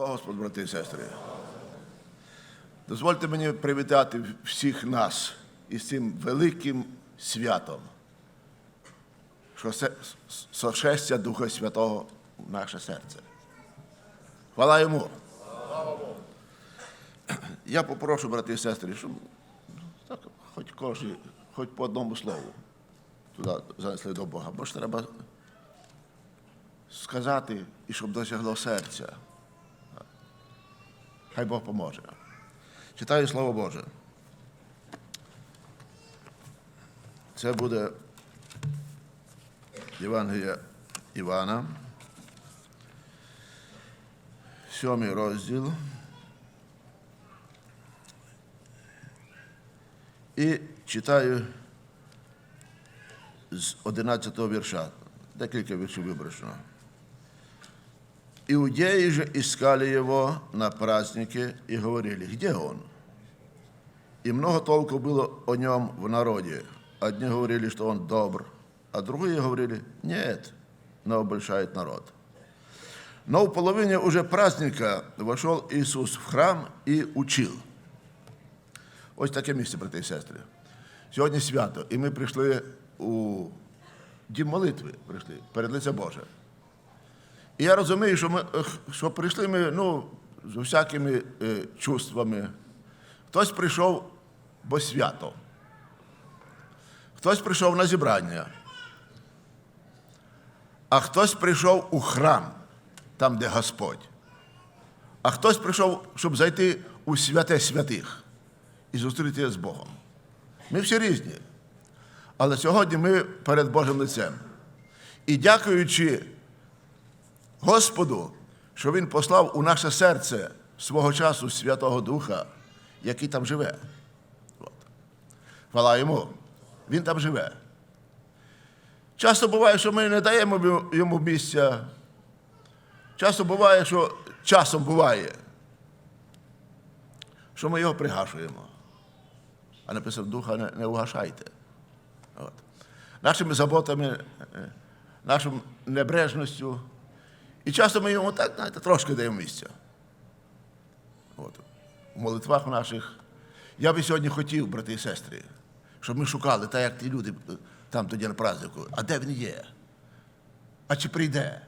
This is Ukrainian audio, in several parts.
Слава Господу, брати і сестри. Дозвольте мені привітати всіх нас із цим великим святом, що с- сошестя Духа Святого в наше серце. Хвала йому. Я попрошу, брати і сестри, щоб так, хоч кожен, хоч по одному слову туди занесли до Бога. Бо ж треба сказати, і щоб досягло серця. Хай Бог поможе. Читаю Слово Боже. Це буде Євангелія Івана, сьомий розділ. І читаю з 11 вірша. Декілька віршів вибрано. Иудеи же искали его на празднике и говорили, где он? И много толку было о нем в народе. Одни говорили, что он добр, а другие говорили, нет, но обольщает народ. Но в половине уже праздника вошел Иисус в храм и учил. Ось таке місце, брати і сестри. Сьогодні свято, і ми прийшли у дім молитви, прийшли перед лице Боже. І я розумію, що ми що прийшли ми ну, з усякими е, чувствами. Хтось прийшов, бо свято. Хтось прийшов на зібрання. А хтось прийшов у храм, там, де Господь. А хтось прийшов, щоб зайти у святе святих і зустрітися з Богом. Ми всі різні. Але сьогодні ми перед Божим лицем. І дякуючи Господу, що Він послав у наше серце свого часу Святого Духа, який там живе. От. Хвала йому. Він там живе. Часто буває, що ми не даємо йому- місця. Часто буває, що часом буває, що ми його пригашуємо. А написано, духа не, не угашайте. От. Нашими заботами, е, нашою небрежністю. І часто ми йому так, знаєте, трошки даємо місця. От. У молитвах наших. Я би сьогодні хотів, брати і сестри, щоб ми шукали, так як ті люди е, там тоді на празднику, а де він є? А чи прийде?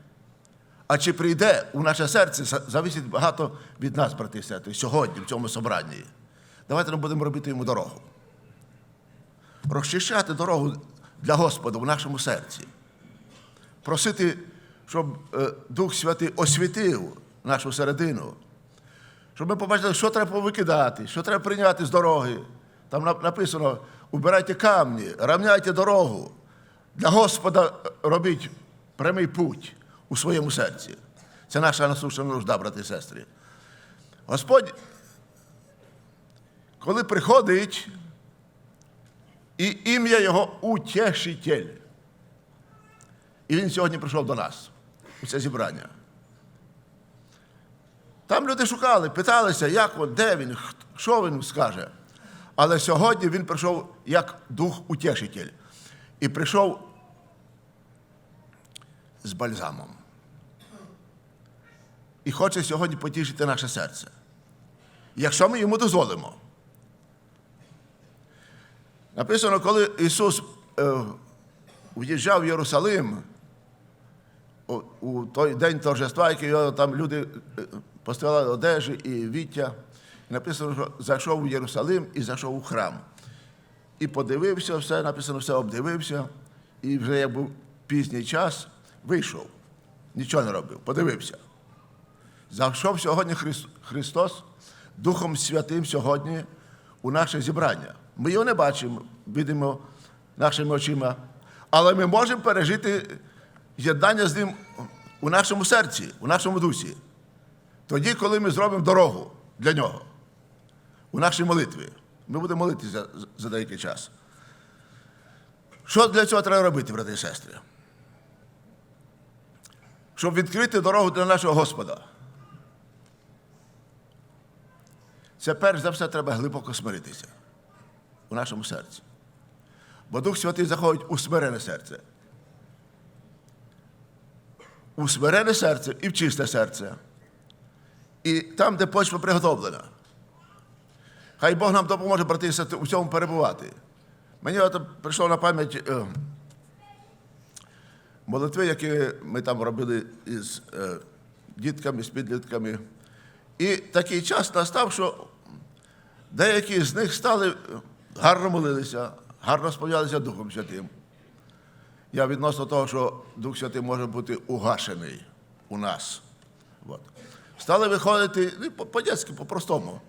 А чи прийде у наше серце, за- зависить багато від нас, брати і сестри, сьогодні, в цьому собранні. Давайте ми будемо робити йому дорогу. Розчищати дорогу для Господа в нашому серці. Просити, щоб е, Дух Святий освітив нашу середину. Щоб ми побачили, що треба викидати, що треба прийняти з дороги. Там написано: убирайте камні, равняйте дорогу. Для Господа робіть прямий путь у своєму серці. Це наша насущна нужда, брати і сестри. Господь, коли приходить, і ім'я Його утешитель. І він сьогодні прийшов до нас у це зібрання. Там люди шукали, питалися, як він, де він, що він скаже. Але сьогодні він прийшов як дух утешитель. І прийшов з бальзамом. І хоче сьогодні потішити наше серце. Якщо ми йому дозволимо. Написано, коли Ісус е, в'їжджав в Єрусалим, у, той день торжества, який його там люди е, поставили одежі і віття, написано, що зайшов у Єрусалим і зайшов у храм. І подивився все, написано, все обдивився, і вже як був пізній час, вийшов. Нічого не робив, подивився. Зайшов сьогодні Христос Духом Святим сьогодні у наше зібрання. Ми його не бачимо, видимо нашими очима, але ми можемо пережити єднання з ним у нашому серці, у нашому дусі. Тоді, коли ми зробимо дорогу для нього, у нашій молитві. Ми будемо молитися за, деякий час. Що для цього треба робити, брати і сестри? Щоб відкрити дорогу для нашого Господа. Це перш за все треба глибоко смиритися у нашому серці. Бо Дух Святий заходить у смирене серце. У смирене серце і в чисте серце. і там, де почва приготовлена. Хай Бог нам допоможе, брати і сестри, у цьому перебувати. Мені от прийшло на пам'ять е, молитви, які ми там робили із е, дітками, з підлітками. І такий час настав, що деякі з них стали е, гарно молилися, гарно сповнялися Духом Святим. Я відносно того, що Дух Святий може бути угашений у нас. От. Стали виходити ну, по- по-дєцьки, по-простому.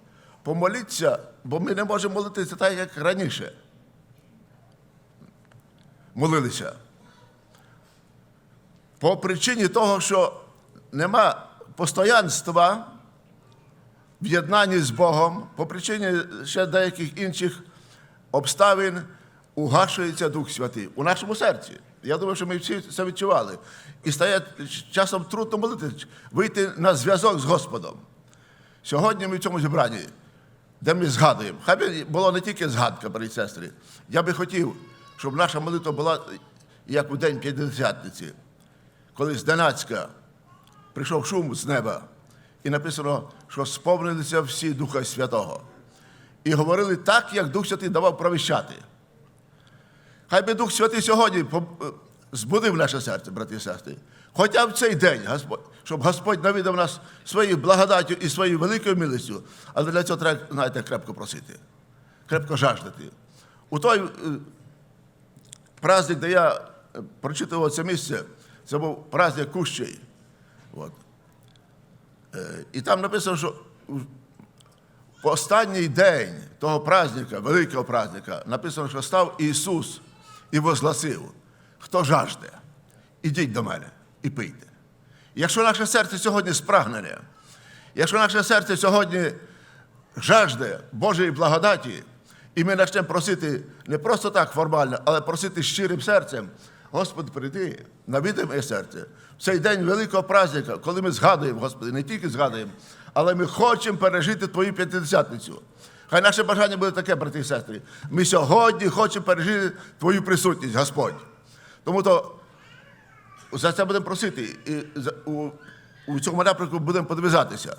Помоліться, бо ми не можемо молитися так, як раніше. Молилися. По причині того, що нема постоянства в єднанні з Богом, по причині ще деяких інших обставин угашується Дух Святий у нашому серці. Я думаю, що ми всі це відчували. І стає часом трудно молитися, вийти на зв'язок з Господом. Сьогодні ми в цьому зібранні, де ми згадуємо. Хай би було не тільки згадка, брати сестри. Я би хотів, щоб наша молитва була як у день П'ятдесятниці, коли зненацька прийшов шум з неба, і написано, що сповнилися всі Духа Святого. І говорили так, як Дух Святий давав провіщати. Хай би Дух Святий сьогодні е, збудив наше серце, брати і сестри. Хоча в цей день, Господь, щоб Господь навідав нас своєю благодаттю і своєю великою милістю, але для цього треба, знаєте, крепко просити, крепко жаждати. У той е, праздник, де я е, прочитував це місце, це був праздник Кущий. От. І там написано, що в останній день того праздника, великого праздника, написано, що став Ісус і возгласив, хто жажде, ідіть до мене і пийте. Якщо наше серце сьогодні спрагнене, якщо наше серце сьогодні жажде Божої благодаті, і ми почнемо просити не просто так формально, але просити щирим серцем, Господи, прийди, навідай моє серце. В цей день великого праздника, коли ми згадуємо, Господи, не тільки згадуємо, але ми хочемо пережити Твою п'ятидесятницю. Хай наше бажання буде таке, брати і сестри. Ми сьогодні хочемо пережити Твою присутність, Господь. Тому то за це будемо просити. І у, у цьому напрямку будемо подвизатися.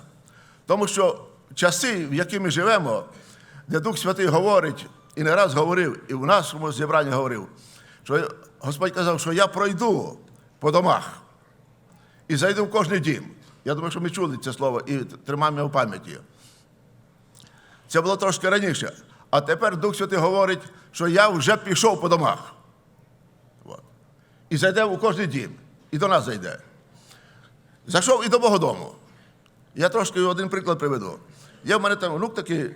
Тому що часи, в які ми живемо, де Дух Святий говорить, і не раз говорив, і в нашому зібранні говорив, що Господь казав, що я пройду по домах і зайду в кожний дім. Я думаю, що ми чули це слово і тримаємо його в пам'яті. Це було трошки раніше. А тепер Дух Святий говорить, що я вже пішов по домах. От. І зайде у кожний дім. І до нас зайде. Зайшов і до мого дому. Я трошки один приклад приведу. Є в мене там внук такий,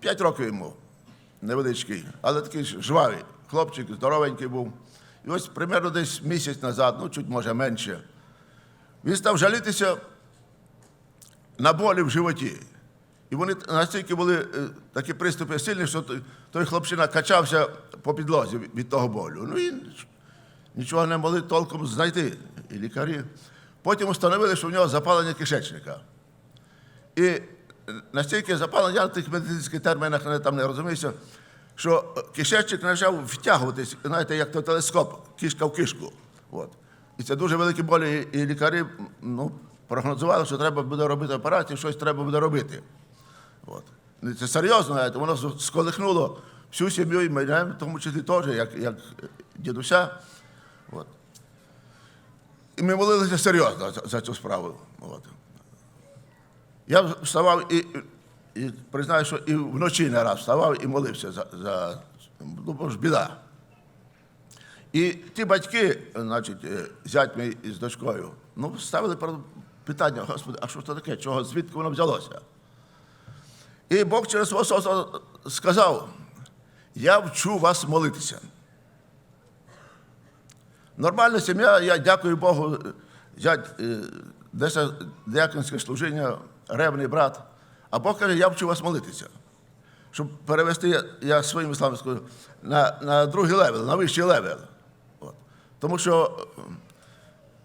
5 років йому, невеличкий, але такий жвавий. Хлопчик, здоровенький був. І ось примерно десь місяць назад, ну чуть може менше, він став жалітися на болі в животі. І вони настільки були е, такі приступи сильні, що той, хлопчина качався по підлозі від- того болю. Ну і нічого не могли толком знайти. І лікарі. Потім встановили, що в нього запалення кишечника. І е, настільки запалення, я в тих медицинських термінах не, там не розуміюся, що е, кишечник почав втягуватись, знаєте, як то телескоп, кишка в кишку. От. І це дуже великі болі. І лікарі ну, прогнозували, що треба буде робити операцію, щось треба буде робити. От. Ну, Це серйозно, знаєте, воно сколихнуло всю сім'ю і мене, в тому числі теж, як, як дідуся. От. І ми молилися серйозно за, за цю справу. От. Я вставав і, і признаю, що і вночі не раз вставав і молився за, за ну, бо ж біда. І ті батьки, значить, е, зять мій із дочкою, ну, ставили питання, Господи, а що це таке? Чого, звідки воно взялося? І Бог через свого сказав: Я вчу вас молитися. Нормальна сім'я, я дякую Богу, зять, е, десь діаконське служіння, ревний брат. А Бог каже, я вчу вас молитися. Щоб перевести, я, я своїми словами скажу, на, на другий левел, на вищий левел. От. Тому що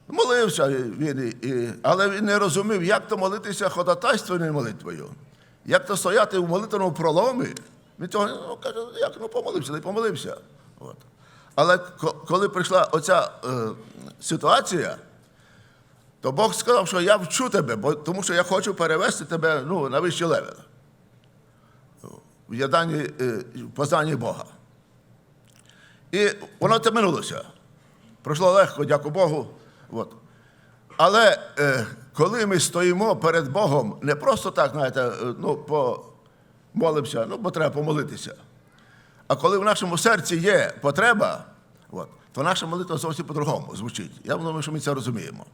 молився він, і, але він не розумів, як то молитися ходатайственною молитвою. Як то стояти в молитвеному проломі. Він цього ну, каже, як ну помолився, не помолився. От. Але ко- коли прийшла оця е, ситуація, то Бог сказав, що я вчу тебе, бо, тому що я хочу перевести тебе ну, на вищий левел. В яданні, е, познанні Бога. І воно це минулося. Пройшло легко, дякую Богу. От. Але е, коли ми стоїмо перед Богом, не просто так, знаєте, е, ну, помолимося, ну, бо треба помолитися. А коли в нашому серці є потреба, от, то наша молитва зовсім по-другому звучить. Я думаю, що ми це розуміємо.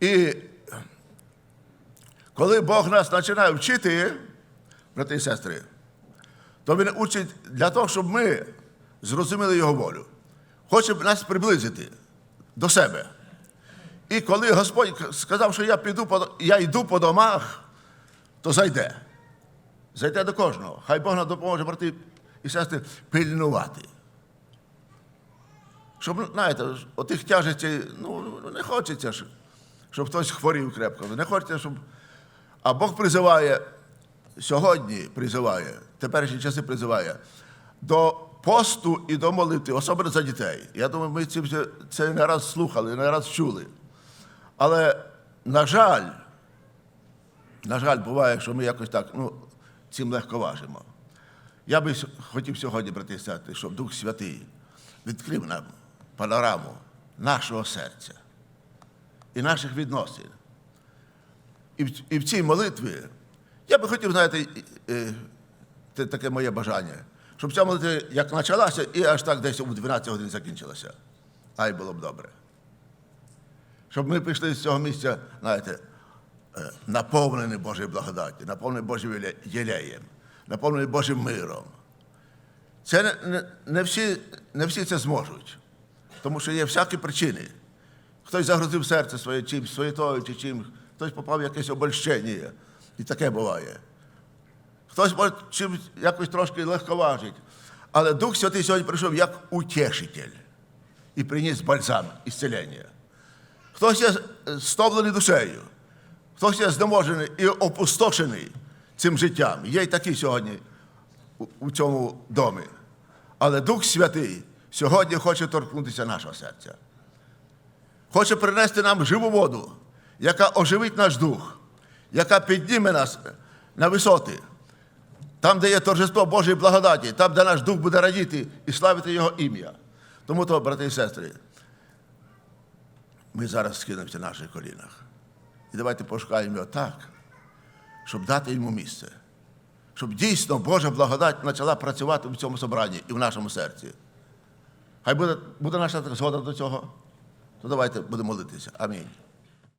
І коли Бог нас починає вчити, брати і сестри, то Він учить для того, щоб ми зрозуміли Його волю. Хоче нас приблизити до себе. І коли Господь сказав, що я піду по, я йду по домах, то зайде. Зайде до кожного. Хай Бог нам допоможе, брати і сестри, пильнувати. Щоб, ну, знаєте, отих тяжестей, ну, не хочеться, щоб хтось хворів крепко. Не хочеться, щоб. А Бог призиває, сьогодні призиває, теперішні часи призиває до посту і до молитви, особливо за дітей. Я думаю, ми це, це не раз слухали, не раз чули. Але, на жаль, на жаль, буває, що ми якось так ну, цим легко важимо. Я би хотів сьогодні, і щоб Дух Святий відкрив нам панораму нашого серця і наших відносин. І в, і в цій молитві я би хотів, знаєте, це таке моє бажання, щоб ця молитва як почалася і аж так десь у 12 годин закінчилася. Ай було б добре. Щоб ми пішли з цього місця, знаєте, е, наповнені Божою благодаті, наповнені Божим єлеєм, наповнені Божим миром. Це не, не, всі, не всі це зможуть, тому що є всякі причини. Хтось загрузив серце своє чим, суєтою чи чим, хтось попав в якесь обольщення, і таке буває. Хтось може чим якось трошки легковажить. Але Дух Святий сьогодні прийшов як утешитель і приніс бальзам ісцелення. Хтось є стомлений душею, хтось є знеможений і опустошений цим життям. Є й такі сьогодні у- цьому домі. Але Дух Святий сьогодні хоче торкнутися нашого серця. Хоче принести нам живу воду, яка оживить наш дух, яка підніме нас на висоти. Там, де є торжество Божої благодаті, там, де наш дух буде радіти і славити Його ім'я. Тому то, брати і сестри, ми зараз скинемося на наших колінах. І давайте пошукаємо його так, щоб дати йому місце. Щоб дійсно Божа благодать почала працювати в цьому собранні і в нашому серці. Хай буде, буде наша згода до цього. То давайте будемо молитися. Амінь.